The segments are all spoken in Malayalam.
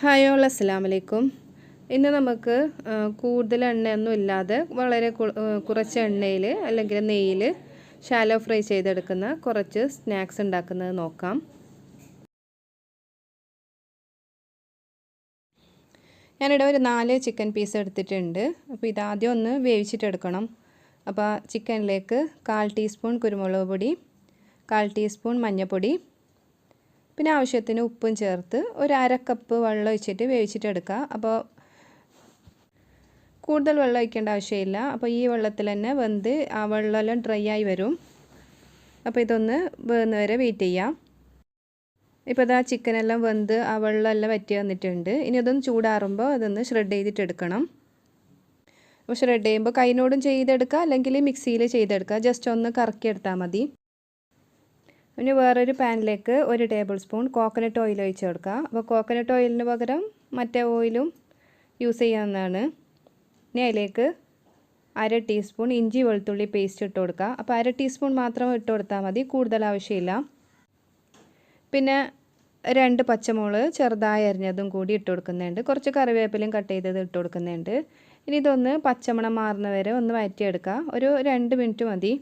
ഹായ് ഓൾ അസ്സലാം വലൈക്കും ഇന്ന് നമുക്ക് കൂടുതൽ എണ്ണയൊന്നും ഇല്ലാതെ വളരെ കുറച്ച് എണ്ണയിൽ അല്ലെങ്കിൽ നെയ്യിൽ ഷാലോ ഫ്രൈ ചെയ്തെടുക്കുന്ന കുറച്ച് സ്നാക്സ് ഉണ്ടാക്കുന്നത് നോക്കാം. ഞാനിവിടെ ഒരു നാല് ചിക്കൻ പീസ് എടുത്തിട്ടുണ്ട്. അപ്പോൾ ഇതാദ്യം ഒന്ന് വേവിച്ചിട്ടെടുക്കണം. അപ്പോൾ ചിക്കനിലേക്ക് കാൽ ടീസ്പൂൺ കുരുമുളക് പൊടി കാൽ ടീസ്പൂൺ മഞ്ഞൾപ്പൊടി പിന്നെ ആവശ്യത്തിന് ഉപ്പും ചേർത്ത് ഒരു അര കപ്പ് വെള്ളം ഒഴിച്ചിട്ട് വേവിച്ചിട്ടെടുക്കുക അപ്പോൾ കൂടുതൽ വെള്ളം ഒഴിക്കേണ്ട ആവശ്യമില്ല. അപ്പോൾ ഈ വെള്ളത്തിൽ തന്നെ വെന്ത് ആ വെള്ളമെല്ലാം ഡ്രൈ ആയി വരും. അപ്പോൾ ഇതൊന്ന് വേകുന്ന വരെ വെയിറ്റ് ചെയ്യാം. ഇപ്പോൾ ഇതാ ചിക്കനെല്ലാം വെന്ത് ആ വെള്ളമെല്ലാം വറ്റി വന്നിട്ടുണ്ട്. ഇനി അതൊന്ന് ചൂടാറുമ്പോൾ അതൊന്ന് ഷ്രെഡ് ചെയ്തിട്ട് എടുക്കണം. അപ്പോൾ ഷ്രെഡ് ചെയ്യുമ്പോൾ കൈനോടും ചെയ്തെടുക്കുക അല്ലെങ്കിൽ മിക്സിയിൽ ചെയ്തെടുക്കുക. ജസ്റ്റ് ഒന്ന് കറക്കി എടുത്താൽ മതി. ഇനി വേറൊരു പാനിലേക്ക് ഒരു ടേബിൾ സ്പൂൺ കോക്കനട്ട് ഓയിൽ ഒഴിച്ച് കൊടുക്കുക. അപ്പോൾ കോക്കനട്ട് ഓയിലിന് പകരം മറ്റേ ഓയിലും യൂസ് ചെയ്യാവുന്നതാണ്. ഇനി അതിലേക്ക് അര ടീസ്പൂൺ ഇഞ്ചി വെളുത്തുള്ളി പേസ്റ്റ് ഇട്ട് കൊടുക്കുക. അപ്പോൾ അര ടീസ്പൂൺ മാത്രം ഇട്ട് കൊടുത്താൽ മതി കൂടുതൽ ആവശ്യമില്ല. പിന്നെ രണ്ട് പച്ചമുളക് ചെറുതായി അരിഞ്ഞതും കൂടി ഇട്ട് കൊടുക്കുന്നുണ്ട്. കുറച്ച് കറിവേപ്പിലയും കട്ട് ചെയ്തത് ഇട്ട് കൊടുക്കുന്നുണ്ട്. ഇനി ഇതൊന്ന് പച്ചമണം മാറുന്നവരെ ഒന്ന് വഴറ്റിയെടുക്കുക ഒരു രണ്ട് മിനിറ്റ് മതി.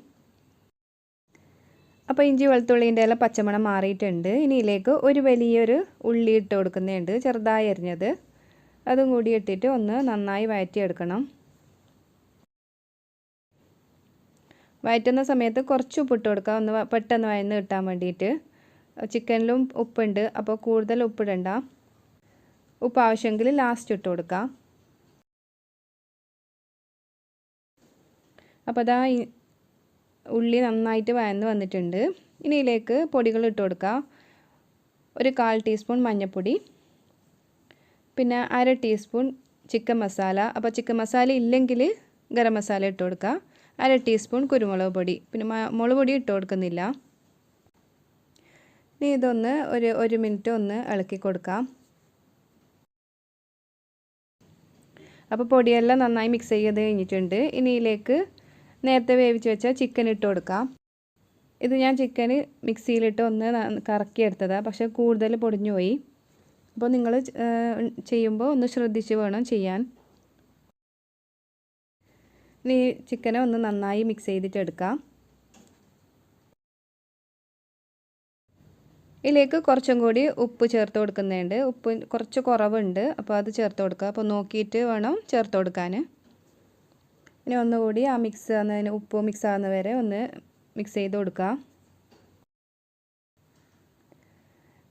അപ്പോൾ ഇഞ്ചി വെളുത്തുള്ളിന്റെ എല്ലാം പച്ചമണം മാറിയിട്ടുണ്ട്. ഇനി ഇതിലേക്ക് ഒരു വലിയൊരു ഉള്ളി ഇട്ട് കൊടുക്കുന്നുണ്ട്. ചെറുതായി അരിഞ്ഞത്. അതും കൂടി ഇട്ടിട്ട് ഒന്ന് നന്നായി വഴറ്റിയെടുക്കണം വഴറ്റുന്ന സമയത്ത് കുറച്ച് ഉപ്പ് ഇട്ട് കൊടുക്കുക ഒന്ന് പെട്ടെന്ന് വഴന്ന് കിട്ടാൻ വേണ്ടിയിട്ട്. ചിക്കനിലും ഉപ്പുണ്ട്. അപ്പോൾ കൂടുതൽ ഉപ്പിടണ്ട ഉപ്പ് ആവശ്യമെങ്കിൽ ലാസ്റ്റ് ഇട്ട് കൊടുക്കാം. അപ്പോൾ അതാ ഉള്ളി നന്നായിട്ട് വയന്ന് വന്നിട്ടുണ്ട്. ഇനി ഇതിലേക്ക് പൊടികൾ ഇട്ട് ഒരു കാൽ ടീസ്പൂൺ മഞ്ഞൾപ്പൊടി പിന്നെ അര ടീസ്പൂൺ ചിക്കൻ മസാല. അപ്പോൾ ചിക്കൻ മസാല ഇല്ലെങ്കിൽ ഗരം മസാല ഇട്ട് കൊടുക്കുക. അര ടീസ്പൂൺ കുരുമുളക് പൊടി. പിന്നെ മുളക് പൊടി ഇട്ട് കൊടുക്കുന്നില്ല. ഇനി ഇതൊന്ന് ഒരു ഒരു മിനിറ്റ് ഒന്ന് ഇളക്കി കൊടുക്കാം. അപ്പോൾ പൊടിയെല്ലാം നന്നായി മിക്സ് ചെയ്ത് കഴിഞ്ഞിട്ടുണ്ട്. ഇനി ഇതിലേക്ക് നേരത്തെ വേവിച്ച് വെച്ച ചിക്കൻ ഇട്ട് കൊടുക്കാം. ഇത് ഞാൻ ചിക്കൻ മിക്സിയിലിട്ട് ഒന്ന് കറക്കി എടുത്തതാണ് പക്ഷേ കൂടുതൽ പൊടിഞ്ഞു പോയി. അപ്പോൾ നിങ്ങൾ ചെയ്യുമ്പോൾ ഒന്ന് ശ്രദ്ധിച്ച് വേണം ചെയ്യാൻ. ഇനി ചിക്കനെ ഒന്ന് നന്നായി മിക്സ് ചെയ്തിട്ട് എടുക്കാം. ഇതിലേക്ക് കുറച്ചും കൂടി ഉപ്പ് ചേർത്ത് കൊടുക്കുന്നുണ്ട്. ഉപ്പ് കുറച്ച് കുറവുണ്ട്. അപ്പോൾ അത് ചേർത്ത് കൊടുക്കുക. അപ്പോൾ നോക്കിയിട്ട് വേണം ചേർത്ത് കൊടുക്കാൻ. ഇനി ഒന്നുകൂടി ആ മിക്സ് ആകുന്നതിന് ഉപ്പ് മിക്സ് ആകുന്ന വരെ ഒന്ന് മിക്സ് ചെയ്ത് കൊടുക്കുക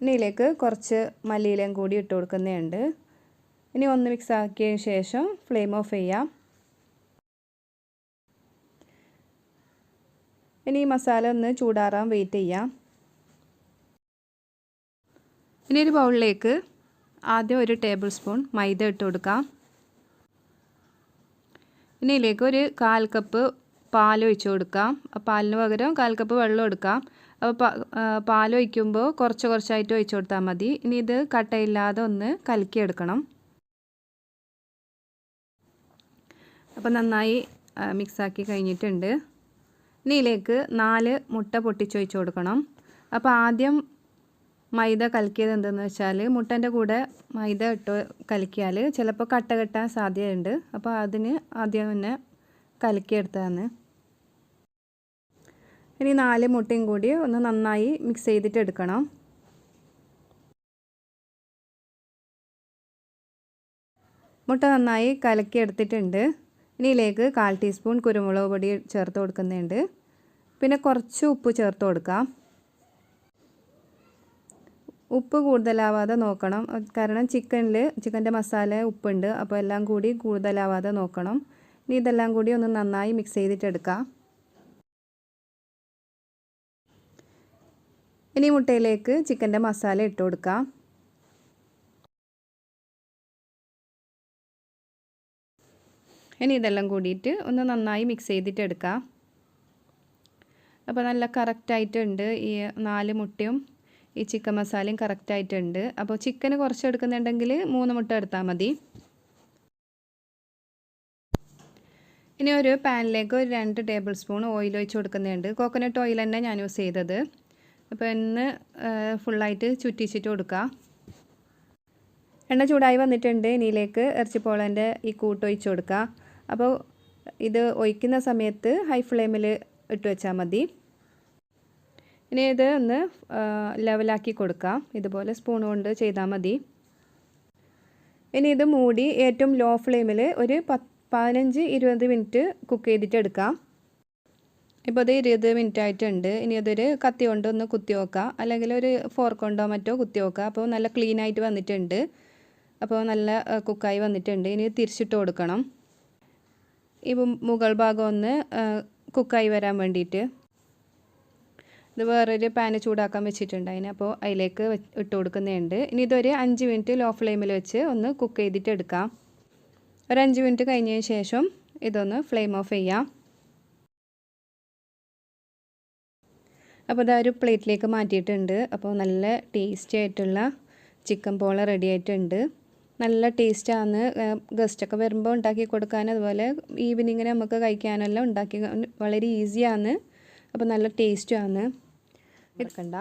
ഇനി ഇതിലേക്ക് കുറച്ച് മല്ലിയിലയും കൂടി ഇട്ട് കൊടുക്കുന്നുണ്ട് ഇനി ഒന്ന് മിക്സ് ആക്കിയതിന് ശേഷം ഫ്ലെയിം ഓഫ് ചെയ്യാം. ഇനി ഈ മസാല ഒന്ന് ചൂടാറാൻ വെയിറ്റ് ചെയ്യാം. ഇനി ഒരു ബൗളിലേക്ക് ആദ്യം ഒരു ടേബിൾ സ്പൂൺ മൈദ ഇട്ട് കൊടുക്കാം. ഇനി ഇതിലേക്ക് ഒരു കാൽ കപ്പ് പാൽ ഒഴിച്ച് കൊടുക്കാം പാലിന് പകരം കാൽ കപ്പ് വെള്ളം എടുക്കാം. അപ്പോൾ പാൽ ഒഴിക്കുമ്പോൾ കുറച്ച് കുറച്ചായിട്ട് ഒഴിച്ച് കൊടുത്താൽ മതി. ഇനി ഇത് കട്ടയില്ലാതെ ഒന്ന് കലക്കിയെടുക്കണം. അപ്പോൾ നന്നായി മിക്സാക്കി കഴിഞ്ഞിട്ടുണ്ട്. ഇനി ഇതിലേക്ക് നാല് മുട്ട പൊട്ടിച്ചൊഴിച്ച് കൊടുക്കണം. അപ്പോൾ ആദ്യം മൈദ കലക്കിയത് എന്തെന്ന് വെച്ചാൽ മുട്ടന്റെ കൂടെ മൈദ ഇട്ട് കലക്കിയാൽ ചിലപ്പോൾ കട്ട കെട്ടാൻ സാധ്യതയുണ്ട്. അപ്പോൾ അതിന് ആദ്യം തന്നെ കലക്കിയെടുത്തതാണ്. ഇനി നാല് മുട്ടയും കൂടി ഒന്ന് നന്നായി മിക്സ് ചെയ്തിട്ട് എടുക്കണം. മുട്ട നന്നായി കലക്കി എടുത്തിട്ടുണ്ട് ഇനി ഇതിലേക്ക് കാൽ ടീസ്പൂൺ കുരുമുളക് പൊടി ചേർത്ത് കൊടുക്കുന്നുണ്ട്. പിന്നെ കുറച്ച് ഉപ്പ് ചേർത്ത് കൊടുക്കാം. ഉപ്പ് കൂടുതലാവാതെ നോക്കണം. കാരണം ചിക്കനിൽ ചിക്കന്റെ മസാല ഉപ്പുണ്ട്. അപ്പോൾ എല്ലാം കൂടി കൂടുതലാവാതെ നോക്കണം. ഇനി ഇതെല്ലാം കൂടി ഒന്ന് നന്നായി മിക്സ് ചെയ്തിട്ടെടുക്കാം. ഇനി മുട്ടയിലേക്ക് ചിക്കന്റെ മസാല ഇട്ട് കൊടുക്കാം. ഇനി ഇതെല്ലാം കൂടിയിട്ട് ഒന്ന് നന്നായി മിക്സ് ചെയ്തിട്ടെടുക്കാം. അപ്പോൾ നല്ല കറക്റ്റായിട്ടുണ്ട് ഈ നാല് മുട്ടയും. ഈ ചിക്കൻ മസാലയും കറക്റ്റായിട്ടുണ്ട് അപ്പോൾ ചിക്കന് കുറച്ച് എടുക്കുന്നുണ്ടെങ്കിൽ മൂന്ന് മുട്ട എടുത്താൽ മതി. ഇനി ഒരു പാനിലേക്ക് ഒരു രണ്ട് ടേബിൾ സ്പൂൺ ഓയിൽ ഒഴിച്ച് കൊടുക്കുന്നുണ്ട്. കോക്കനട്ട് ഓയിൽ തന്നെ ഞാൻ യൂസ് ചെയ്തത്. അപ്പോൾ ഇന്ന് ഫുള്ളായിട്ട് ചുറ്റിച്ചിട്ട് കൊടുക്കുക എണ്ണ ചൂടായി വന്നിട്ടുണ്ട്. ഇനിയിലേക്ക് ഇറച്ചിപ്പോളന്റെ ഈ കൂട്ട് ഒഴിച്ച് കൊടുക്കുക അപ്പോൾ ഇത് ഒഴിക്കുന്ന സമയത്ത് ഹൈ ഫ്ലെയിമിൽ ഇട്ട് വെച്ചാൽ മതി. ഇനി ഇത് ഒന്ന് ലെവലാക്കി കൊടുക്കാം. ഇതുപോലെ സ്പൂൺ കൊണ്ട് ചെയ്താൽ മതി. ഇനി ഇത് മൂടി ഏറ്റവും ലോ ഫ്ലെയിമിൽ ഒരു പത്ത് പതിനഞ്ച് ഇരുപത് മിനിറ്റ് കുക്ക് ചെയ്തിട്ട് എടുക്കാം. ഇപ്പോൾ അത് ഇരുപത് മിനിറ്റ് ആയിട്ടുണ്ട്. ഇനി അതൊരു കത്തി കൊണ്ട് ഒന്ന് കുത്തി നോക്കാം. അല്ലെങ്കിൽ ഒരു ഫോർക്ക് കൊണ്ടോ മറ്റോ കുത്തി നോക്കാം. അപ്പോൾ നല്ല ക്ലീൻ ആയിട്ട് വന്നിട്ടുണ്ട്. അപ്പോൾ നല്ല കുക്കായി വന്നിട്ടുണ്ട്. ഇനി തിരിച്ചിട്ട് കൊടുക്കണം. ഇപ്പം മുകൾ ഭാഗം ഒന്ന് കുക്കായി വരാൻ വേണ്ടിയിട്ട്. ഇത് വേറൊരു പാന് ചൂടാക്കാൻ വെച്ചിട്ടുണ്ട്. അതിന് അപ്പോൾ അതിലേക്ക് ഇട്ട് കൊടുക്കുന്നുണ്ട്. ഇനി ഇതൊരു അഞ്ച് മിനിറ്റ് ലോ ഫ്ലെയിമിൽ വെച്ച് ഒന്ന് കുക്ക് ചെയ്തിട്ട് എടുക്കാം. ഒരു അഞ്ച് മിനിറ്റ് കഴിഞ്ഞതിന് ശേഷം ഇതൊന്ന് ഫ്ലെയിം ഓഫ് ചെയ്യാം. അപ്പോൾ ഇതാ ഒരു പ്ലേറ്റിലേക്ക് മാറ്റിയിട്ടുണ്ട്. അപ്പോൾ നല്ല ടേസ്റ്റി ആയിട്ടുള്ള ചിക്കൻ പോള റെഡി ആയിട്ടുണ്ട്. നല്ല ടേസ്റ്റാണ് ഗസ്റ്റൊക്കെ വരുമ്പോൾ ഉണ്ടാക്കി കൊടുക്കാൻ അതുപോലെ ഈവനിങ്ങിന് നമുക്ക് കഴിക്കാനെല്ലാം ഉണ്ടാക്കി വളരെ ഈസിയാണ് അപ്പോൾ നല്ല ടേസ്റ്റുമാണ് എടുക്കണ്ട.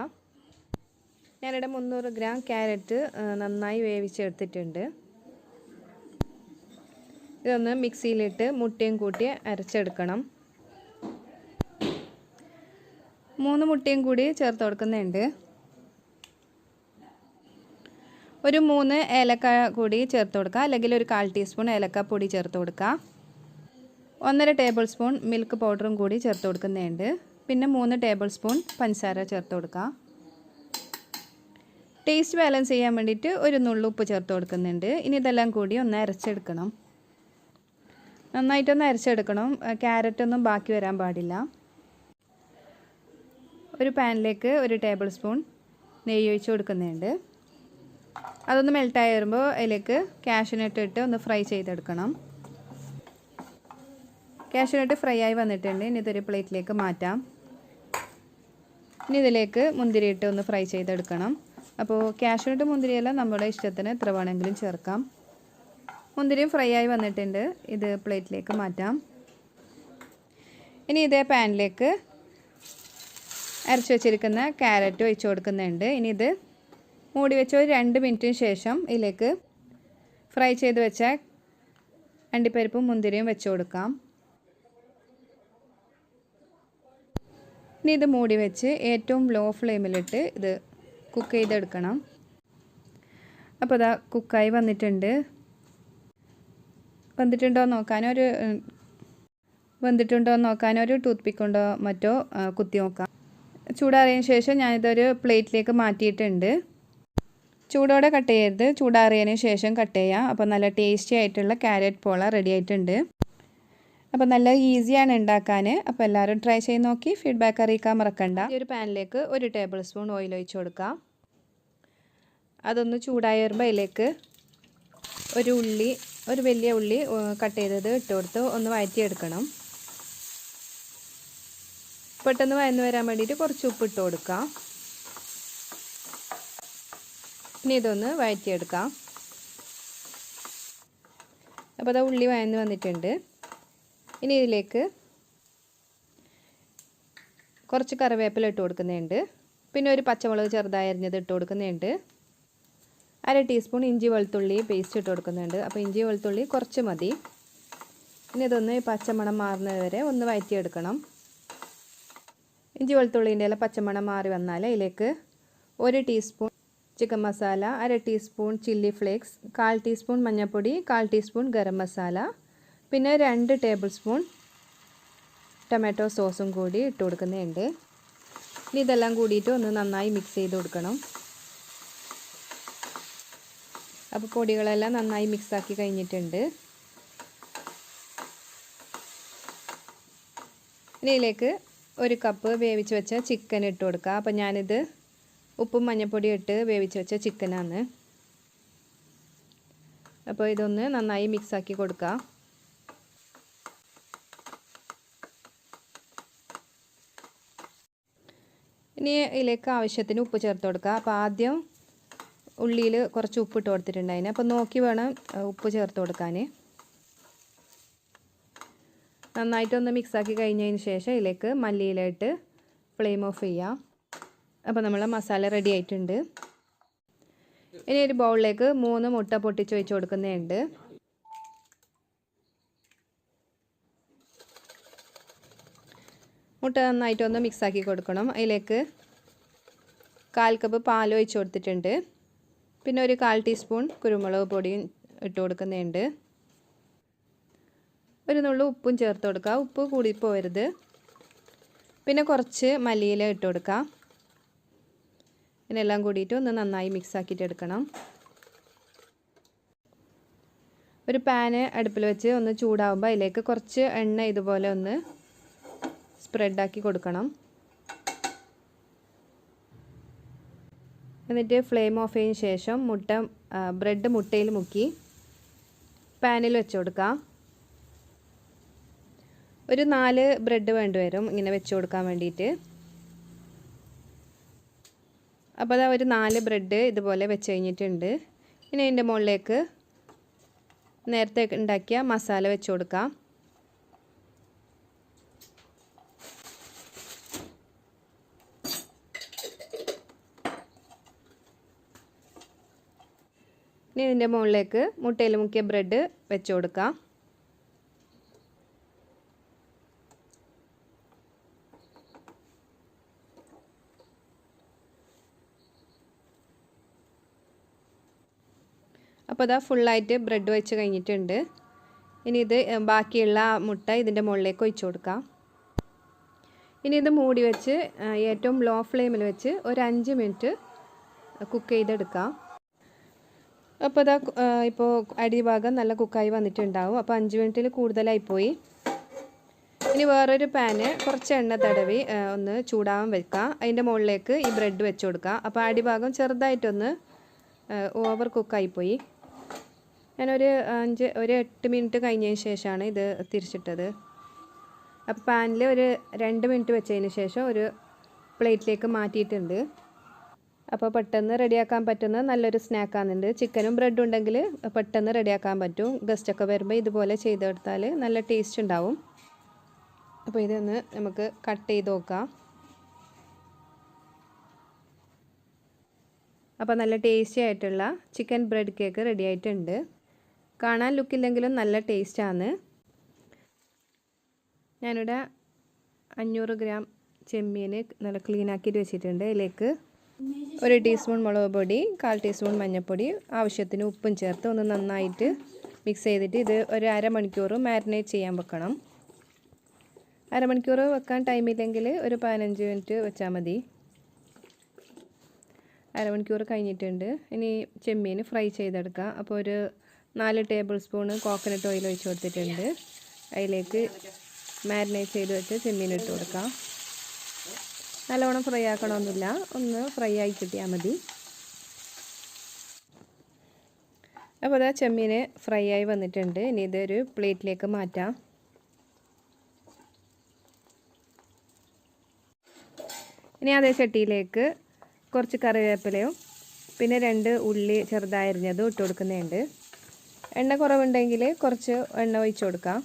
ഞാനിവിടെ മുന്നൂറ് ഗ്രാം ക്യാരറ്റ് നന്നായി വേവിച്ചെടുത്തിട്ടുണ്ട്. ഇതൊന്ന് മിക്സിയിലിട്ട് മുട്ടയും കൂട്ടി അരച്ചെടുക്കണം. മൂന്ന് മുട്ടയും കൂടി ചേർത്ത് കൊടുക്കുന്നുണ്ട്. ഒരു മൂന്ന് ഏലക്ക കൂടി ചേർത്ത് കൊടുക്കുക. അല്ലെങ്കിൽ ഒരു കാൽ ടീസ്പൂൺ ഏലക്ക പൊടി ചേർത്ത് കൊടുക്കുക. ഒന്നര ടേബിൾ സ്പൂൺ മിൽക്ക് പൗഡറും കൂടി ചേർത്ത് കൊടുക്കുന്നുണ്ട്. പിന്നെ മൂന്ന് ടേബിൾ സ്പൂൺ പഞ്ചസാര ചേർത്ത് കൊടുക്കുക. ടേസ്റ്റ് ബാലൻസ് ചെയ്യാൻ വേണ്ടിയിട്ട് ഒരു നുള്ളുപ്പ് ചേർത്ത് കൊടുക്കുന്നുണ്ട്. ഇനി ഇതെല്ലാം കൂടി ഒന്ന് അരച്ചെടുക്കണം. നന്നായിട്ടൊന്ന് അരച്ചെടുക്കണം. ക്യാരറ്റൊന്നും ബാക്കി വരാൻ പാടില്ല. ഒരു പാനിലേക്ക് ഒരു ടേബിൾ സ്പൂൺ നെയ്യ് ഒഴിച്ച് കൊടുക്കുന്നുണ്ട്. അതൊന്ന് മെൽട്ടായി വരുമ്പോൾ അതിലേക്ക് കാഷ്യൂനട്ട് ഇട്ട് ഒന്ന് ഫ്രൈ ചെയ്തെടുക്കണം. കാഷ്യൂനട്ട് ഫ്രൈ ആയി വന്നിട്ടുണ്ട്. ഇനി ഇതൊരു പ്ലേറ്റിലേക്ക് മാറ്റാം. ഇനി ഇതിലേക്ക് മുന്തിരിയിട്ട് ഒന്ന് ഫ്രൈ ചെയ്തെടുക്കണം. അപ്പോൾ ക്യാഷ്യൂട്ട് മുന്തിരിയെല്ലാം നമ്മുടെ ഇഷ്ടത്തിന് എത്ര വേണമെങ്കിലും ചേർക്കാം. മുന്തിരിയും ഫ്രൈ ആയി വന്നിട്ടുണ്ട്. ഇത് പ്ലേറ്റിലേക്ക് മാറ്റാം. ഇനി ഇതേ പാനിലേക്ക് അരച്ച് വെച്ചിരിക്കുന്ന ക്യാരറ്റ് ഒഴിച്ചു കൊടുക്കുന്നുണ്ട്. ഇനി ഇത് മൂടി വെച്ച ഒരു രണ്ട് മിനിറ്റിന് ശേഷം ഇതിലേക്ക് ഫ്രൈ ചെയ്ത് വെച്ച അണ്ടിപ്പരിപ്പും മുന്തിരിയും വെച്ച് കൊടുക്കാം. ഇനി ഇത് മൂടി വെച്ച് ഏറ്റവും ലോ ഫ്ലെയിമിലിട്ട് ഇത് കുക്ക് ചെയ്തെടുക്കണം. അപ്പോൾ ഇതാ കുക്കായി വന്നിട്ടുണ്ട്. വന്നിട്ടുണ്ടോ നോക്കാനൊരു വെന്തിട്ടുണ്ടോ നോക്കാനൊരു ടൂത്ത് പിക്ക് ഉണ്ടോ മറ്റോ കുത്തി നോക്കാം. ചൂടാറിയതിന് ശേഷം ഞാനിതൊരു പ്ലേറ്റിലേക്ക് മാറ്റിയിട്ടുണ്ട്. ചൂടോടെ കട്ട് ചെയ്യരുത്. ചൂടാറിയതിന് ശേഷം കട്ട് ചെയ്യാം. അപ്പോൾ നല്ല ടേസ്റ്റി ആയിട്ടുള്ള ക്യാരറ്റ് പോള റെഡി ആയിട്ടുണ്ട്. അപ്പോൾ നല്ല ഈസിയാണ് ഉണ്ടാക്കാൻ അപ്പോൾ എല്ലാവരും ട്രൈ ചെയ്ത് നോക്കി. ഫീഡ്ബാക്ക് അറിയിക്കാൻ മറക്കണ്ട. ഈ ഒരു പാനിലേക്ക് ഒരു ടേബിൾ സ്പൂൺ ഓയിൽ ഒഴിച്ച് കൊടുക്കാം. അതൊന്ന് ചൂടായി വരുമ്പോൾ അതിലേക്ക് ഒരു ഉള്ളി ഒരു വലിയ ഉള്ളി കട്ട് ചെയ്തത് ഇട്ട് കൊടുത്ത് ഒന്ന് വഴറ്റിയെടുക്കണം. പെട്ടെന്ന് വയന്ന് വരാൻ വേണ്ടിയിട്ട് കുറച്ച് ഉപ്പ് ഇട്ട് കൊടുക്കാം. ഇനി ഇതൊന്ന് വഴറ്റിയെടുക്കാം. അപ്പോൾ അത് ഉള്ളി വയന്ന് വന്നിട്ടുണ്ട്. ഇനി ഇതിലേക്ക് കുറച്ച് കറിവേപ്പില ഇട്ട് കൊടുക്കുന്നുണ്ട്. പിന്നെ ഒരു പച്ചമുളക് ചെറുതായി അരിഞ്ഞത് ഇട്ട് കൊടുക്കുന്നുണ്ട്. അര ടീസ്പൂൺ ഇഞ്ചി വെളുത്തുള്ളി പേസ്റ്റ് ഇട്ട് കൊടുക്കുന്നുണ്ട്. അപ്പോൾ ഇഞ്ചി വെളുത്തുള്ളി കുറച്ച് മതി. ഇനി ഇതൊന്ന് പച്ചമണം മാറുന്നത് വരെ ഒന്ന് വഴറ്റിയെടുക്കണം ഇഞ്ചി വെളുത്തുള്ളിന്റെ എല്ലാം പച്ചമണം മാറി വന്നാൽ ഇതിലേക്ക് ഒരു ടീസ്പൂൺ ചിക്കൻ മസാല അര ടീസ്പൂൺ ചില്ലി ഫ്ലേക്സ് കാൽ ടീസ്പൂൺ മഞ്ഞൾപ്പൊടി കാൽ ടീസ്പൂൺ ഗരം മസാല പിന്നെ രണ്ട് ടേബിൾ സ്പൂൺ ടൊമാറ്റോ സോസും കൂടി ഇട്ട് കൊടുക്കുന്നുണ്ട്. ഇനി ഇതെല്ലാം കൂടിയിട്ട് ഒന്ന് നന്നായി മിക്സ് ചെയ്ത് കൊടുക്കണം. അപ്പോൾ പൊടികളെല്ലാം നന്നായി മിക്സാക്കി കഴിഞ്ഞിട്ടുണ്ട്. ഇതിലേക്ക് ഒരു കപ്പ് വേവിച്ച് വെച്ച ചിക്കൻ ഇട്ട് കൊടുക്കുക. അപ്പോൾ ഞാനിത് ഉപ്പും മഞ്ഞൾപ്പൊടി ഇട്ട് വേവിച്ച് വെച്ച ചിക്കനാണ് അപ്പോൾ ഇതൊന്ന് നന്നായി മിക്സാക്കി കൊടുക്കുക. ഇനി ഇതിലേക്ക് ആവശ്യത്തിന് ഉപ്പ് ചേർത്ത് കൊടുക്കുക. അപ്പോൾ ആദ്യം ഉള്ളിയിൽ കുറച്ച് ഉപ്പ് ഇട്ട് കൊടുത്തിട്ടുണ്ടായിന്. അപ്പോൾ നോക്കി വേണം ഉപ്പ് ചേർത്ത് കൊടുക്കാൻ നന്നായിട്ടൊന്ന് മിക്സാക്കി കഴിഞ്ഞതിന് ശേഷം ഇതിലേക്ക് മല്ലിയിലായിട്ട് ഫ്ലെയിം ഓഫ് ചെയ്യാം. അപ്പോൾ നമ്മൾ മസാല റെഡി ആയിട്ടുണ്ട്. ഇനി ഒരു ബൗളിലേക്ക് മൂന്ന് മുട്ട പൊട്ടിച്ച് വെച്ച് കൊടുക്കുന്നുണ്ട് മുട്ട നന്നായിട്ട് ഒന്ന് മിക്സാക്കി കൊടുക്കണം. അതിലേക്ക് കാൽ കപ്പ് പാൽ ഒഴിച്ച് കൊടുത്തിട്ടുണ്ട്. പിന്നെ ഒരു കാൽ ടീസ്പൂൺ കുരുമുളക് പൊടിയും ഇട്ട് കൊടുക്കുന്നുണ്ട്. ഒരു നുള്ളു ഉപ്പും ചേർത്ത് കൊടുക്കുക. ഉപ്പ് കൂടിപ്പോരുത് പിന്നെ കുറച്ച് മല്ലിയില ഇട്ട് കൊടുക്കുക. ഇതിനെല്ലാം കൂടിയിട്ട് ഒന്ന് നന്നായി മിക്സ് ആക്കിയിട്ട് എടുക്കണം. ഒരു പാന് അടുപ്പിൽ വെച്ച് ഒന്ന് ചൂടാവുമ്പോൾ അതിലേക്ക് കുറച്ച് എണ്ണ ഇതുപോലെ ഒന്ന് സ്പ്രെഡാക്കി കൊടുക്കണം. എന്നിട്ട് ഫ്ലെയിം ഓഫ് ചെയ്തതിന് ശേഷം മുട്ട ബ്രെഡ് മുട്ടയിൽ മുക്കി പാനിൽ വെച്ച് കൊടുക്കാം. ഒരു നാല് ബ്രെഡ് വേണ്ടി വരും ഇങ്ങനെ വെച്ച് കൊടുക്കാൻ വേണ്ടിയിട്ട്. അപ്പോൾ അതാ ഒരു നാല് ബ്രെഡ് ഇതുപോലെ വെച്ച് കഴിഞ്ഞിട്ടുണ്ട്. ഇനി അതിന്റെ മുകളിലേക്ക് നേരത്തെ ഉണ്ടാക്കിയ മസാല വെച്ച് കൊടുക്കാം. ഇനി ഇതിന്റെ മുകളിലേക്ക് മുട്ടയിൽ മുക്കിയ ബ്രെഡ് വെച്ച് കൊടുക്കാം. അപ്പോൾ അതാ ഫുള്ളായിട്ട് ബ്രെഡ് വെച്ച് കഴിഞ്ഞിട്ടുണ്ട്. ഇനി ഇത് ബാക്കിയുള്ള മുട്ട ഇതിന്റെ മുകളിലേക്ക് ഒഴിച്ചു കൊടുക്കാം. ഇനി ഇത് മൂടി വെച്ച് ഏറ്റവും ലോ ഫ്ലെയിമിൽ വെച്ച് ഒരു അഞ്ച് മിനിറ്റ് കുക്ക് ചെയ്തെടുക്കാം. അപ്പോൾ അതാ ഇപ്പോൾ അടിഭാഗം നല്ല കുക്കായി വന്നിട്ടുണ്ടാവും. അപ്പോൾ അഞ്ച് മിനിറ്റിൽ കൂടുതലായി പോയി. ഇനി വേറൊരു പാന് കുറച്ച് എണ്ണ തടവി ഒന്ന് ചൂടാവാൻ വെക്കാം. അതിന്റെ മുകളിലേക്ക് ഈ ബ്രെഡ് വെച്ച് കൊടുക്കാം. അപ്പോൾ അടിഭാഗം ചെറുതായിട്ടൊന്ന് ഓവർ കുക്കായിപ്പോയി ഞാനൊരു അഞ്ച് ഒരു എട്ട് മിനിറ്റ് കഴിഞ്ഞതിന് ശേഷമാണ് ഇത് തിരിച്ചിട്ടത്. അപ്പോൾ പാനിൽ ഒരു രണ്ട് മിനിറ്റ് വെച്ചതിന് ശേഷം ഒരു പ്ലേറ്റിലേക്ക് മാറ്റിയിട്ടുണ്ട്. അപ്പോൾ പെട്ടെന്ന് റെഡിയാക്കാൻ പറ്റുന്ന നല്ലൊരു സ്നാക്കാണുണ്ട് ചിക്കനും ബ്രെഡും ഉണ്ടെങ്കിൽ പെട്ടെന്ന് റെഡിയാക്കാൻ പറ്റും. ഗസ്റ്റൊക്കെ വരുമ്പോൾ ഇതുപോലെ ചെയ്തെടുത്താൽ നല്ല ടേസ്റ്റ് ഉണ്ടാവും. അപ്പോൾ ഇതൊന്ന് നമുക്ക് കട്ട് ചെയ്ത് നോക്കാം. അപ്പോൾ നല്ല ടേസ്റ്റി ആയിട്ടുള്ള ചിക്കൻ ബ്രെഡ് കേക്ക് റെഡി ആയിട്ടുണ്ട്. കാണാൻ ലുക്കില്ലെങ്കിലും നല്ല ടേസ്റ്റാണ് ഞാനിവിടെ അഞ്ഞൂറ് ഗ്രാം ചെമ്മീൻ നല്ല ക്ലീനാക്കിയിട്ട് വെച്ചിട്ടുണ്ട് അതിലേക്ക്. ഒരു ടീസ്പൂൺ മുളക് പൊടി കാൽ ടീസ്പൂൺ മഞ്ഞൾപ്പൊടി ആവശ്യത്തിന് ഉപ്പും ചേർത്ത് ഒന്ന് നന്നായിട്ട് മിക്സ് ചെയ്തിട്ട് ഇത് ഒരു അരമണിക്കൂർ മാരിനേറ്റ് ചെയ്യാൻ വെക്കണം. അരമണിക്കൂർ വെക്കാൻ ടൈമില്ലെങ്കിൽ ഒരു പതിനഞ്ച് മിനിറ്റ് വെച്ചാൽ മതി. അരമണിക്കൂർ കഴിഞ്ഞിട്ടുണ്ട്. ഇനി ചെമ്മീൻ ഫ്രൈ ചെയ്തെടുക്കാം. അപ്പോൾ ഒരു നാല് ടേബിൾ സ്പൂണ് കോക്കനട്ട് ഓയിൽ ഒഴിച്ച് കൊടുത്തിട്ടുണ്ട്. അതിലേക്ക് മാരിനേറ്റ് ചെയ്ത് വെച്ച് ചെമ്മീൻ ഇട്ട് കൊടുക്കാം. നല്ലവണ്ണം ഫ്രൈ ആക്കണമെന്നില്ല. ഒന്ന് ഫ്രൈ ആയി കിട്ടിയാൽ മതി. അപ്പോൾ അതാ ചെമ്മീൻ ഫ്രൈ ആയി വന്നിട്ടുണ്ട്. ഇനി ഇതൊരു പ്ലേറ്റിലേക്ക് മാറ്റാം. ഇനി അതേ ചട്ടിയിലേക്ക് കുറച്ച് കറിവേപ്പിലയും പിന്നെ രണ്ട് ഉള്ളി ചെറുതായരിഞ്ഞതും ഇട്ട് കൊടുക്കുന്നുണ്ട്. എണ്ണ കുറവുണ്ടെങ്കിൽ കുറച്ച് എണ്ണ ഒഴിച്ച് കൊടുക്കാം.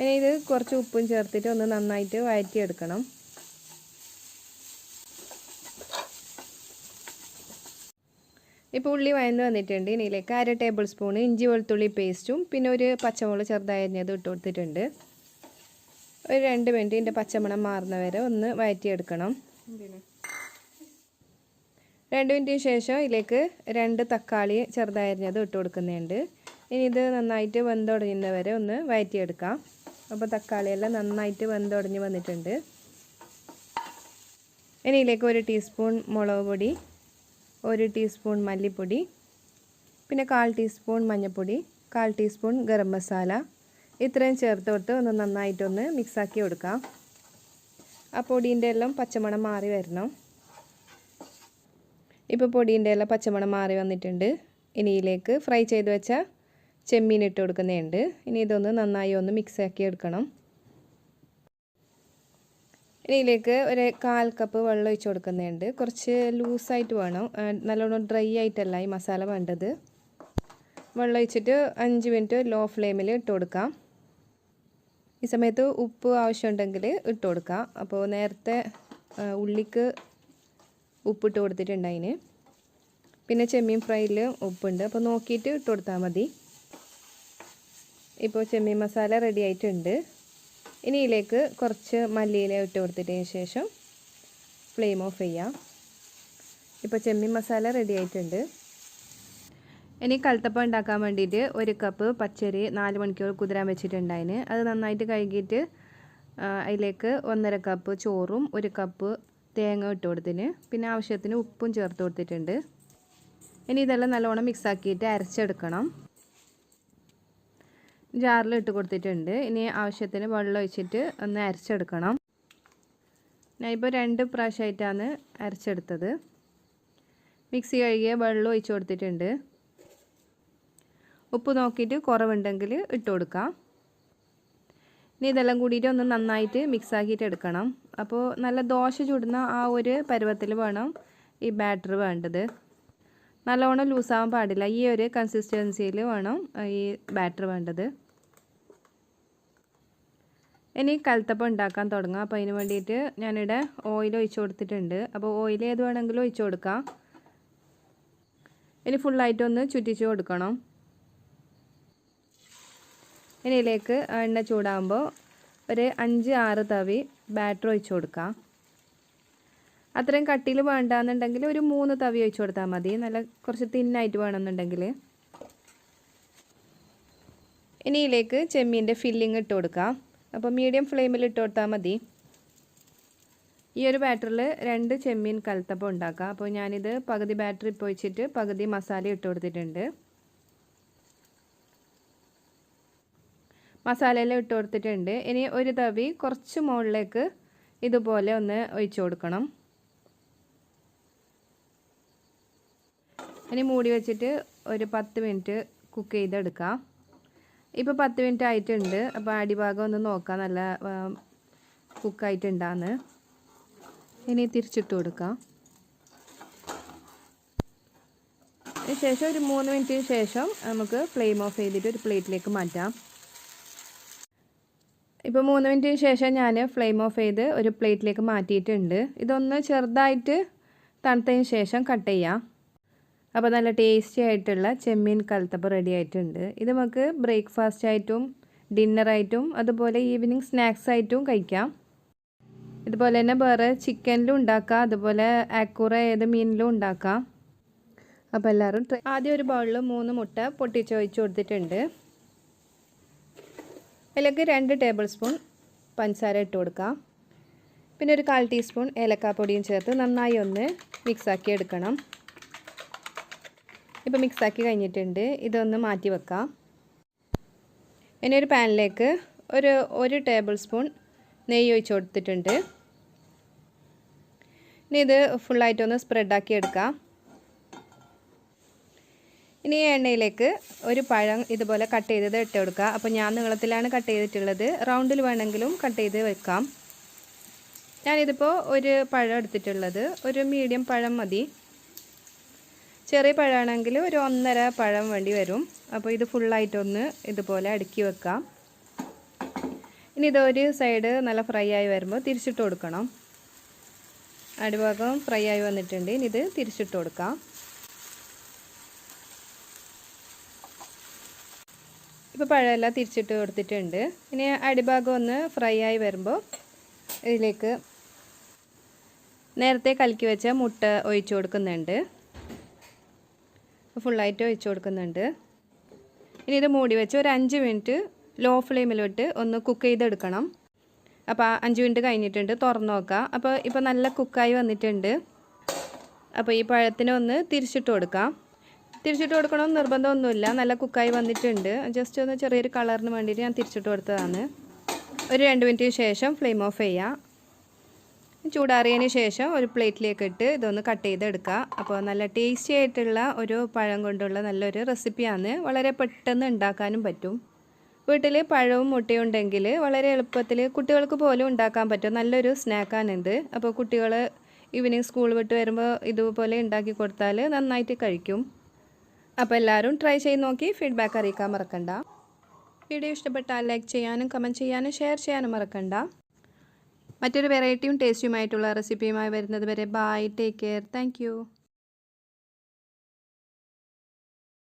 ഇനി ഇത് കുറച്ച് ഉപ്പും ചേർത്തിട്ട് ഒന്ന് നന്നായിട്ട് വഴറ്റിയെടുക്കണം. ഇപ്പോൾ ഉള്ളി വയന്ന് വന്നിട്ടുണ്ട്. ഇതിലേക്ക് അര ടേബിൾ സ്പൂൺ ഇഞ്ചി വെളുത്തുള്ളി പേസ്റ്റും പിന്നെ ഒരു പച്ചമുളക് ചെറുതായരിഞ്ഞത് ഇട്ട് കൊടുത്തിട്ടുണ്ട്. ഒരു രണ്ട് മിനിറ്റ് ഇതിന്റെ പച്ചമണം മാറുന്ന വരെ ഒന്ന് വയറ്റിയെടുക്കണം. രണ്ട് മിനിറ്റിന് ശേഷം ഇതിലേക്ക് രണ്ട് തക്കാളി ചെറുതായരിഞ്ഞത് ഇട്ട് കൊടുക്കുന്നുണ്ട്. ഇനി ഇത് നന്നായിട്ട് വെന്തുടഞ്ഞ വരെ ഒന്ന് വയറ്റിയെടുക്കാം. അപ്പോൾ തക്കാളിയെല്ലാം നന്നായിട്ട് വെന്തുടഞ്ഞ് വന്നിട്ടുണ്ട്. ഇനി ഇതിലേക്ക് ഒരു ടീസ്പൂൺ മുളക് പൊടി ഒരു ടീസ്പൂൺ മല്ലിപ്പൊടി പിന്നെ കാൽ ടീസ്പൂൺ മഞ്ഞൾപ്പൊടി കാൽ ടീസ്പൂൺ ഗരം മസാല. ഇത്രയും ചേർത്ത് കൊടുത്ത് ഒന്ന് നന്നായിട്ടൊന്ന് മിക്സാക്കി കൊടുക്കാം. ആ പൊടീന്റെ എല്ലാം പച്ചമണം മാറി വരണം. ഇപ്പോൾ പൊടീന്റെ എല്ലാം പച്ചമണം മാറി വന്നിട്ടുണ്ട്. ഇനിയിലേക്ക് ഫ്രൈ ചെയ്ത് വെച്ച ചെമ്മീൻ ഇട്ട് കൊടുക്കുന്നതുണ്ട്. ഇനി ഇതൊന്ന് നന്നായി ഒന്ന് മിക്സാക്കി എടുക്കണം. ഇതിലേക്ക് ഒരു കാൽ കപ്പ് വെള്ളം ഒഴിച്ച് കൊടുക്കുന്നുണ്ട്. കുറച്ച് ലൂസായിട്ട് വേണം. നല്ലോണം ഡ്രൈ ആയിട്ടല്ല ഈ മസാല വേണ്ടത്. വെള്ളം ഒഴിച്ചിട്ട് അഞ്ച് മിനിറ്റ് ലോ ഫ്ലെയിമിൽ ഇട്ട് കൊടുക്കാം. ഈ സമയത്ത് ഉപ്പ് ആവശ്യമുണ്ടെങ്കിൽ ഇട്ട് കൊടുക്കാം. അപ്പോൾ നേരത്തെ ഉള്ളിക്ക് ഉപ്പിട്ട് കൊടുത്തിട്ടുണ്ട് അതിന്. പിന്നെ ചെമ്മീൻ ഫ്രൈയിൽ ഉപ്പുണ്ട്. അപ്പോൾ നോക്കിയിട്ട് ഇട്ട് കൊടുത്താൽ മതി. ഇപ്പോൾ ചെമ്മീൻ മസാല റെഡി ആയിട്ടുണ്ട്. ഇനി ഇതിലേക്ക് കുറച്ച് മല്ലിയില ഇട്ട് കൊടുത്തതിന് ശേഷം ഫ്ലെയിം ഓഫ് ചെയ്യാം. ഇപ്പോൾ ചെമ്മീൻ മസാല റെഡി ആയിട്ടുണ്ട്. ഇനി കൽത്തപ്പം ഉണ്ടാക്കാൻ വേണ്ടിയിട്ട് ഒരു കപ്പ് പച്ചരി നാല് മണിക്കൂർ കുതിരാൻ വെച്ചിട്ടുണ്ടായിന് അത് നന്നായിട്ട് കഴുകിയിട്ട് അതിലേക്ക് ഒന്നര കപ്പ് ചോറും ഒരു കപ്പ് തേങ്ങ ഇട്ട് കൊടുത്തിന്. പിന്നെ ആവശ്യത്തിന് ഉപ്പും ചേർത്ത് കൊടുത്തിട്ടുണ്ട്. ഇനി ഇതെല്ലാം നല്ലോണം മിക്സാക്കിയിട്ട് അരച്ചെടുക്കണം. ജാറിൽ ഇട്ട് കൊടുത്തിട്ടുണ്ട്. ഇനി ആവശ്യത്തിന് വെള്ളം ഒഴിച്ചിട്ട് ഒന്ന് അരച്ചെടുക്കണം. ഞാനിപ്പോൾ രണ്ട് പ്രാവശ്യമായിട്ടാണ് അരച്ചെടുത്തത്. മിക്സി കഴുകിയ വെള്ളം ഒഴിച്ച് കൊടുത്തിട്ടുണ്ട്. ഉപ്പ് നോക്കിയിട്ട് കുറവുണ്ടെങ്കിൽ ഇട്ട് കൊടുക്കാം. ഇനി ഇതെല്ലാം കൂടിയിട്ട് ഒന്ന് നന്നായിട്ട് മിക്സാക്കിയിട്ട് എടുക്കണം. അപ്പോൾ നല്ല ദോശ ചുടുന്ന ആ ഒരു പരുവത്തിൽ വേണം ഈ ബാറ്റർ വേണ്ടത്. നല്ലോണം ലൂസാവാൻ പാടില്ല. ഈ ഒരു കൺസിസ്റ്റൻസിയിൽ വേണം ഈ ബാറ്റർ വേണ്ടത്. ഇനി കൽത്തപ്പം ഉണ്ടാക്കാൻ തുടങ്ങാം. അപ്പോൾ അതിന് വേണ്ടിയിട്ട് ഞാനിവിടെ ഓയിൽ ഒഴിച്ചു കൊടുത്തിട്ടുണ്ട്. അപ്പോൾ ഓയിൽ ഏത് വേണമെങ്കിലും ഒഴിച്ചു കൊടുക്കാം. ഇനി ഫുള്ളായിട്ടൊന്ന് ചുറ്റിച്ച് കൊടുക്കണം. ഇനി ഇതിലേക്ക് എണ്ണ ചൂടാകുമ്പോൾ ഒരു അഞ്ച് ആറ് തവി ബാറ്റർ ഒഴിച്ചു കൊടുക്കാം. അത്രയും കട്ടിയിൽ വേണ്ടാന്നുണ്ടെങ്കിൽ ഒരു മൂന്ന് തവി ഒഴിച്ചു കൊടുത്താൽ മതി. നല്ല കുറച്ച് തിന്നായിട്ട് വേണമെന്നുണ്ടെങ്കിൽ. ഇനി ഇതിലേക്ക് ചെമ്മീന്റെ ഫില്ലിങ് ഇട്ട് കൊടുക്കാം. അപ്പോൾ മീഡിയം ഫ്ലെയിമിൽ ഇട്ട് കൊടുത്താൽ മതി. ഈ ഒരു ബാറ്ററിൽ രണ്ട് ചെമ്മീൻ കലത്തപ്പം ഉണ്ടാക്കാം. അപ്പോൾ ഞാനിത് പകുതി ബാറ്ററി ഇപ്പോൾ പകുതി മസാല ഇട്ട് കൊടുത്തിട്ടുണ്ട്. മസാലയെല്ലാം ഇട്ട് കൊടുത്തിട്ടുണ്ട്. ഇനി ഒരു തവി കുറച്ച് മുകളിലേക്ക് ഇതുപോലെ ഒന്ന് ഒഴിച്ചു കൊടുക്കണം. ഇനി മൂടി വെച്ചിട്ട് ഒരു പത്ത് മിനിറ്റ് കുക്ക് ചെയ്തെടുക്കാം. ഇപ്പോൾ പത്ത് മിനിറ്റ് ആയിട്ടുണ്ട്. അപ്പോൾ അടിഭാഗം ഒന്ന് നോക്കാം. നല്ല കുക്കായിട്ടുണ്ടാന്ന്. ഇനി തിരിച്ചിട്ട് കൊടുക്കാം. ശേഷം ഒരു മൂന്ന് മിനിറ്റിന് ശേഷം നമുക്ക് ഫ്ലെയിം ഓഫ് ചെയ്തിട്ട് ഒരു പ്ലേറ്റിലേക്ക് മാറ്റാം. ഇപ്പോൾ മൂന്ന് മിനിറ്റിന് ശേഷം ഞാൻ ഫ്ലെയിം ഓഫ് ചെയ്ത് ഒരു പ്ലേറ്റിലേക്ക് മാറ്റിയിട്ടുണ്ട്. ഇതൊന്ന് ചെറുതായിട്ട് തണുത്തതിന് ശേഷം കട്ട് ചെയ്യാം. അപ്പോൾ നല്ല ടേസ്റ്റി ആയിട്ടുള്ള ചെമ്മീൻ കലത്തപ്പം റെഡി ആയിട്ടുണ്ട്. ഇത് നമുക്ക് ബ്രേക്ക്ഫാസ്റ്റ് ആയിട്ടും ഡിന്നറായിട്ടും അതുപോലെ ഈവനിങ് സ്നാക്സ് ആയിട്ടും കഴിക്കാം. ഇതുപോലെ തന്നെ വേറെ ചിക്കനിലും ഉണ്ടാക്കാം അതുപോലെ ആക്കൂറ ഏത് മീനിലും ഉണ്ടാക്കാം. അപ്പോൾ എല്ലാവരും ആദ്യം ഒരു ബൗളിൽ മൂന്ന് മുട്ട പൊട്ടിച്ച് ഒഴിച്ച് കൊടുത്തിട്ടുണ്ട്. അതിലേക്ക് രണ്ട് ടേബിൾ സ്പൂൺ പഞ്ചസാര ഇട്ട് കൊടുക്കാം. പിന്നെ ഒരു കാൽ ടീസ്പൂൺ ഏലക്കാപ്പൊടിയും ചേർത്ത് നന്നായി ഒന്ന് മിക്സാക്കി എടുക്കണം. ഇപ്പോൾ മിക്സാക്കി കഴിഞ്ഞിട്ടുണ്ട്. ഇതൊന്ന് മാറ്റി വെക്കാം. ഇനി ഒരു പാനിലേക്ക് ഒരു ഒരു ടേബിൾ സ്പൂൺ നെയ്യ് ഒഴിച്ച് കൊടുത്തിട്ടുണ്ട്. ഇനി ഇത് ഫുള്ളായിട്ടൊന്ന് സ്പ്രെഡാക്കി എടുക്കാം. ഇനി ഈ എണ്ണയിലേക്ക് ഒരു പഴം ഇതുപോലെ കട്ട് ചെയ്തത് ഇട്ട് കൊടുക്കുക അപ്പോൾ ഞാൻ നീളത്തിലാണ് കട്ട് ചെയ്തിട്ടുള്ളത്. റൗണ്ടിൽ വേണമെങ്കിലും കട്ട് ചെയ്ത് വെക്കാം. ഞാനിതിപ്പോൾ ഒരു പഴം എടുത്തിട്ടുള്ളത്. ഒരു മീഡിയം പഴം മതി. ചെറിയ പഴമാണെങ്കിൽ ഒരു ഒന്നര പഴം വേണ്ടി വരും. അപ്പോൾ ഇത് ഫുള്ളായിട്ടൊന്ന് ഇതുപോലെ അടുക്കി വെക്കാം. ഇനി ഇതൊരു സൈഡ് നല്ല ഫ്രൈ ആയി വരുമ്പോൾ തിരിച്ചിട്ട് കൊടുക്കണം. അടിഭാഗം ഫ്രൈ ആയി വന്നിട്ടുണ്ട്. ഇനി ഇത് തിരിച്ചിട്ട് കൊടുക്കാം. ഇപ്പോൾ പഴമെല്ലാം തിരിച്ചിട്ട് കൊടുത്തിട്ടുണ്ട്. ഇനി അടിഭാഗം ഒന്ന് ഫ്രൈ ആയി വരുമ്പോൾ ഇതിലേക്ക് നേരത്തെ കലക്കി വെച്ച മുട്ട ഒഴിച്ചു കൊടുക്കുന്നുണ്ട്. ഫുള്ളായിട്ട് ഒഴിച്ചു കൊടുക്കുന്നുണ്ട്. ഇനി ഇത് മൂടി വെച്ച് ഒരു അഞ്ച് മിനിറ്റ് ലോ ഫ്ലെയിമിലോട്ട് ഒന്ന് കുക്ക് ചെയ്തെടുക്കണം. അപ്പോൾ അഞ്ച് മിനിറ്റ് കഴിഞ്ഞിട്ടുണ്ട് തുറന്ന് നോക്കാം. അപ്പോൾ ഇപ്പോൾ നല്ല കുക്കായി വന്നിട്ടുണ്ട്. അപ്പോൾ ഈ പഴത്തിന് ഒന്ന് തിരിച്ചിട്ട് കൊടുക്കാം. തിരിച്ചിട്ട് കൊടുക്കണമെന്ന് നിർബന്ധമൊന്നുമില്ല നല്ല കുക്കായി വന്നിട്ടുണ്ട്. ജസ്റ്റ് ഒന്ന് ചെറിയൊരു കളറിന് വേണ്ടിയിട്ട് ഞാൻ തിരിച്ചിട്ട് കൊടുത്തതാണ്. ഒരു രണ്ട് മിനിറ്റിന് ശേഷം ഫ്ലെയിം ഓഫ് ചെയ്യാം. ചൂടാറിയതിന് ശേഷം ഒരു പ്ലേറ്റിലേക്ക് ഇട്ട് ഇതൊന്ന് കട്ട് ചെയ്തെടുക്കുക. അപ്പോൾ നല്ല ടേസ്റ്റി ആയിട്ടുള്ള ഒരു പഴം കൊണ്ടുള്ള നല്ലൊരു റെസിപ്പിയാണ്. വളരെ പെട്ടെന്ന് ഉണ്ടാക്കാനും പറ്റും. വീട്ടിൽ പഴവും മുട്ടയും ഉണ്ടെങ്കിൽ വളരെ എളുപ്പത്തിൽ കുട്ടികൾക്ക് പോലും ഉണ്ടാക്കാൻ പറ്റും. നല്ലൊരു സ്നാക്കാണിത് അപ്പോൾ കുട്ടികൾ ഈവനിങ് സ്കൂൾ വിട്ട് വരുമ്പോൾ ഇതുപോലെ ഉണ്ടാക്കി കൊടുത്താൽ നന്നായിട്ട് കഴിക്കും. അപ്പോൾ എല്ലാവരും ട്രൈ ചെയ്ത് നോക്കി. ഫീഡ്ബാക്ക് അറിയിക്കാൻ മറക്കണ്ട. വീഡിയോ ഇഷ്ടപ്പെട്ടാൽ ലൈക്ക് ചെയ്യാനും കമന്റ് ചെയ്യാനും ഷെയർ ചെയ്യാനും മറക്കണ്ട. മറ്റൊരു വെറൈറ്റിയും ടേസ്റ്റിയുമായിട്ടുള്ള റെസിപ്പിയുമായി വരുന്നത് വരെ ബൈ ടേക്ക് കെയർ താങ്ക്